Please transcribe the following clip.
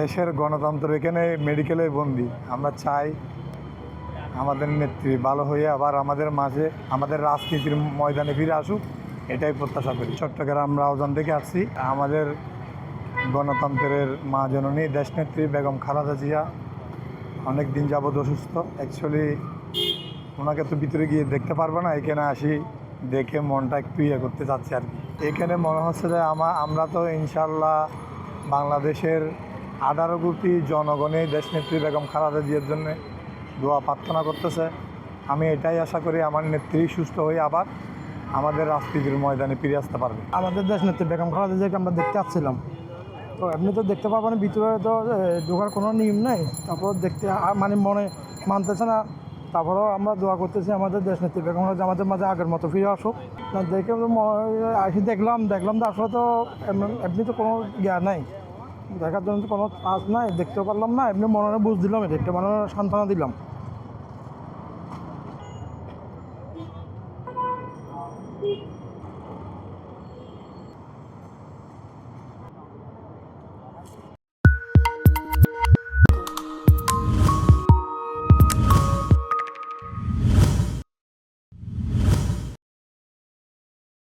দেশের গণতন্ত্র এখানে মেডিকেলে বন্দি। আমরা চাই আমাদের নেত্রী ভালো হয়ে আবার আমাদের মাঝে আমাদের রাজনীতির ময়দানে ফিরে আসুক, এটাই প্রত্যাশা করি। চট্টগ্রাম রাউজান থেকে আসছি। আমাদের গণতন্ত্রের মা জননী দেশনেত্রী বেগম খালেদা জিয়া অনেক দিন যাবৎ অসুস্থ। অ্যাকচুয়ালি ওনাকে তো ভিতরে গিয়ে দেখতে পারব না, এখানে আসি দেখে মনটা একটু ইয়ে করতে চাচ্ছি আর কি। এখানে মনে হচ্ছে যে আমা, আমরা তো ইনশাল্লাহ বাংলাদেশের আঠারো কোটি জনগণে, দেশনেত্রী বেগম খালেদা জিয়ার জন্য দোয়া প্রার্থনা করতেছে। আমি এটাই আশা করি আমার নেত্রী সুস্থ হয়ে আবার আমাদের রাজনীতির ময়দানে ফিরে আসতে পারবে। আমাদের দেশ নেত্রী বেগম খালেদা জিয়াকে আমরা দেখতে আসছিলাম। তো এমনি তো দেখতে পাবো না, ভিতরে তো ঢোকার কোনো নিয়ম নেই। তারপর দেখতে মানে মনে মানতেছে না। তারপরেও আমরা দোয়া করতেছি আমাদের দেশ নেত্রী বেগম আমাদের মাঝে আগের মতো ফিরে আসুক। দেখে আসি দেখলাম দেখলাম তো আসলে তো এমনি তো কোনো জ্ঞান নাই। দেখার জন্য কোনো কাজ নাই, দেখতেও পারলাম না, এমনি মনে বুঝ দিলাম, এটা একটা মনে সান্ত্বনা দিলাম।